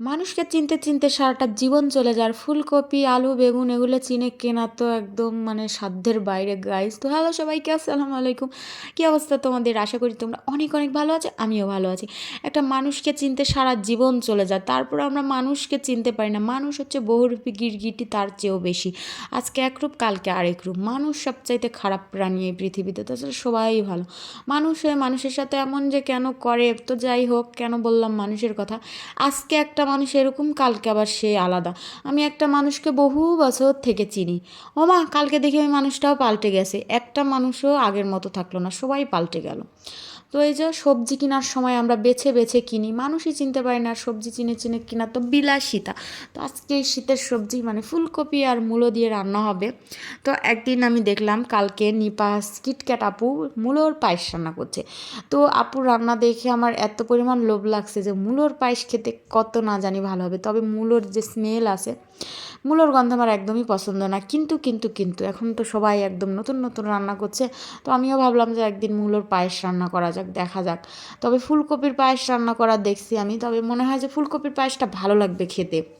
মানুষকে চিনতে চিনতে সারাটা জীবন চলে যায়। আর ফুলকপি, আলু, বেগুন এগুলো চিনে কেনা তো একদম মানে সাধ্যের বাইরে। গাইজ তো হ্যালো সবাইকে, আসসালামু আলাইকুম। কী অবস্থা তোমাদের? আশা করি তোমরা অনেক অনেক ভালো আছো, আমিও ভালো আছি। একটা মানুষকে চিনতে সারা জীবন চলে যায়, তারপর আমরা মানুষকে চিনতে পারি না। মানুষ হচ্ছে বহুরূপী গিরগিটি, তার চেয়েও বেশি। আজকে একরূপ কালকে আরেক রূপ। মানুষ সবচাইতে খারাপ প্রাণী এই পৃথিবীতে, তাছাড়া সবাই ভালো। মানুষ হয়ে মানুষের সাথে এমন যে কেন করে, তো যাই হোক, কেন বললাম মানুষের কথা। আজকে একটা মানুষ এরকম, কালকে আবার সে আলাদা। আমি একটা মানুষকে বহু বছর থেকে চিনি। ও মা, কালকে দেখি ওই মানুষটাও পাল্টে গেছে। একটা মানুষও আগের মতো থাকল না, সবাই পাল্টে গেল। তো এই যে সবজি কেনার সময় আমরা বেছে বেছে কিনি, মানুষই চিনতে পারি না সবজি চিনে চিনে কিনা তো বিলাসিতা। তো আজকে শীতের সবজি মানে ফুলকপি আর মূলো দিয়ে রান্না হবে। তো একদিন আমি দেখলাম কালকে নিপাস কিটক্যাট আপু মূলোর পায়েস রান্না করছে। তো আপুর রান্না দেখে আমার এত পরিমাণ লোভ লাগছে যে মূলোর পায়েস খেতে কত না জানি ভালো হবে, তবে মূলোর যে স্মেল আছে মূলোর গন্ধ আমার একদমই পছন্দ না। কিন্তু কিন্তু কিন্তু, এখন তো সবাই একদম নতুন নতুন রান্না করছে। তো আমিও ভাবলাম যে একদিন মূলোর পায়েস রান্না করা যাক, দেখা যাক। তবে ফুলকপির পায়েস রান্না করা দেখছি আমি, তবে মনে হয় যে ফুলকপির পায়েসটা ভালো লাগবে খেতে।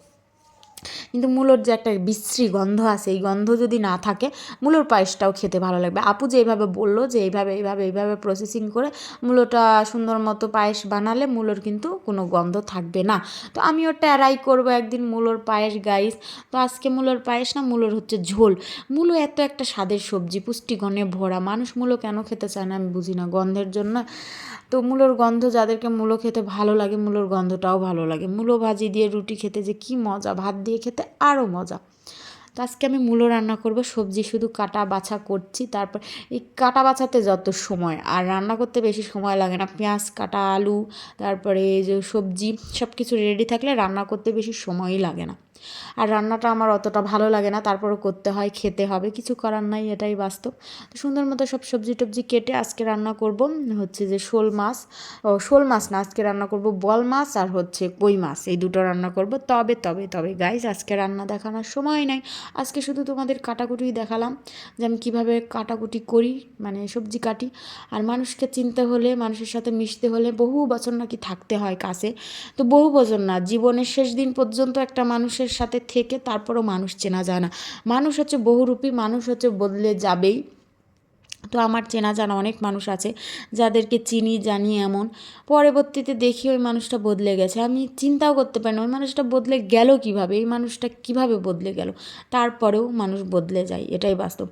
কিন্তু মূলোর যে একটা বিশ্রী গন্ধ আছে, এই গন্ধ যদি না থাকে, মূলোর পায়েসটাও খেতে ভালো লাগবে। আপু যে এইভাবে বলল যে এইভাবে এইভাবে এইভাবে প্রসেসিং করে মূলোটা সুন্দর মতো পায়েস বানালে মূলোর কিন্তু কোনো গন্ধ থাকবে না। তো আমিও ট্যারাই করব একদিন মূলোর পায়েস গাইস তো আজকে মূলোর পায়েস না, মূলোর হচ্ছে ঝোল। মূলো এত একটা স্বাদের সবজি, পুষ্টিগণে ভরা। মানুষ মূলো কেন খেতে চায় না আমি বুঝি না গন্ধের জন্য। তো মূলোর গন্ধ যাদেরকে মূলো খেতে ভালো লাগে, মূলোর গন্ধটাও ভালো লাগে। মূলো ভাজি দিয়ে রুটি খেতে যে কী মজা, ভাত দিয়ে খেতে আরও মজা। তো আজকে আমি মূলো রান্না করব, সবজি শুধু কাটা বাছা করছি, তারপর এই কাটা বাছাতে যত সময়, আর রান্না করতে বেশি সময় লাগে না। পেঁয়াজ, কাটা, আলু, তারপরে যে সবজি সব কিছু রেডি থাকলে রান্না করতে বেশি সময়ই লাগে না। আর রান্নাটা আমার অতটা ভালো লাগে না, তারপরও করতে হয়, খেতে হবে, কিছু করার নাই, এটাই বাস্তব। তো সুন্দর মতো সব সবজি টবজি কেটে আজকে রান্না করব, হচ্ছে যে শোল মাছ, ও শোল মাছ না, আজকে রান্না করব বল মাছ আর হচ্ছে কই মাছ, এই দুটো রান্না করব। তবে তবে তবে গাইজ আজকে রান্না দেখানোর সময় নাই। আজকে শুধু তোমাদের কাটাকুটি দেখালাম, যে আমি কীভাবে কাটাকুটি করি মানে সবজি কাটি। আর মানুষকে চিনতে হলে, মানুষের সাথে মিশতে হলে বহু বছর নাকি থাকতে হয় কাছে। তো বহু বছর না, জীবনের শেষ দিন পর্যন্ত একটা মানুষের সাথে থেকে তারপরও মানুষ চেনা যায় না। মানুষ হচ্ছে বহুরূপী, মানুষ হচ্ছে বদলে যাবেই। তো আমার চেনা জানা অনেক মানুষ আছে যাদেরকে চিনি, জানি এমন। পরবর্তীতে দেখি ওই মানুষটা বদলে গেছে। আমি চিন্তাও করতে পারি না, ওই মানুষটা বদলে গেল কীভাবে? এই মানুষটা কীভাবে বদলে গেল? তারপরেও মানুষ বদলে যায়, এটাই বাস্তব।